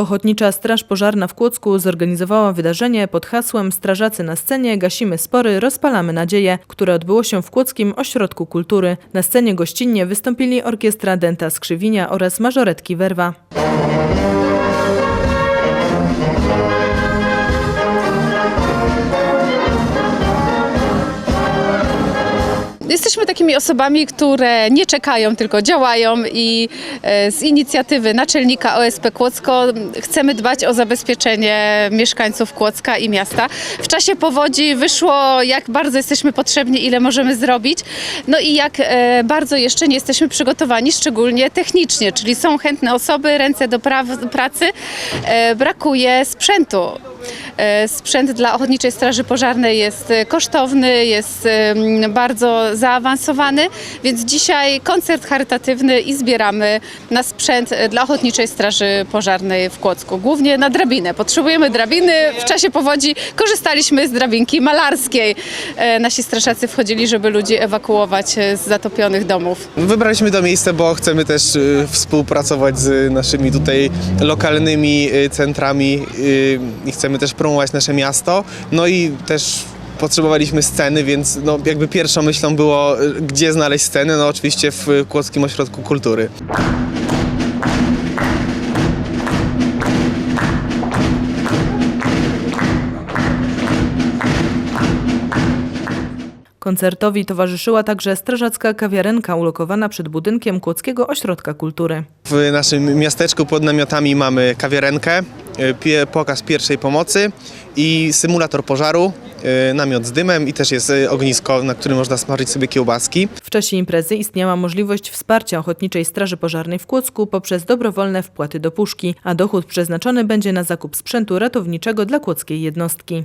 Ochotnicza Straż Pożarna w Kłodzku zorganizowała wydarzenie pod hasłem Strażacy na scenie, gasimy spory, rozpalamy nadzieję, które odbyło się w Kłodzkim Ośrodku Kultury. Na scenie gościnnie wystąpili orkiestra Denta Skrzywinia oraz mażoretki Werwa. Jesteśmy takimi osobami, które nie czekają, tylko działają i e, z inicjatywy naczelnika OSP Kłodzko chcemy dbać o zabezpieczenie mieszkańców Kłodzka i miasta. W czasie powodzi wyszło, jak bardzo jesteśmy potrzebni, ile możemy zrobić, no i jak e, bardzo jeszcze nie jesteśmy przygotowani, szczególnie technicznie, czyli są chętne osoby, ręce do pra- pracy, e, brakuje sprzętu. E, Sprzęt dla Ochotniczej Straży Pożarnej jest e, kosztowny, jest bardzo zaawansowany, więc dzisiaj koncert charytatywny i zbieramy na sprzęt e, dla Ochotniczej Straży Pożarnej w Kłodzku. Głównie na drabinę. Potrzebujemy drabiny. W czasie powodzi korzystaliśmy z drabinki malarskiej. Nasi strażacy wchodzili, żeby ludzi ewakuować z zatopionych domów. Wybraliśmy to miejsce, bo chcemy też współpracować z naszymi tutaj lokalnymi centrami i chcemy też promować nasze miasto. No i też potrzebowaliśmy sceny, więc no, jakby pierwszą myślą było, y, gdzie znaleźć scenę, no oczywiście w Kłodzkim Ośrodku Kultury. Koncertowi towarzyszyła także strażacka kawiarenka ulokowana przed budynkiem Kłodzkiego Ośrodka Kultury. W naszym miasteczku pod namiotami mamy kawiarenkę, pokaz pierwszej pomocy i symulator pożaru, y, namiot z dymem i też jest y, ognisko, na którym można smażyć sobie kiełbaski. W czasie imprezy istniała możliwość wsparcia Ochotniczej Straży Pożarnej w Kłodzku poprzez dobrowolne wpłaty do puszki, a dochód przeznaczony będzie na zakup sprzętu ratowniczego dla kłodzkiej jednostki.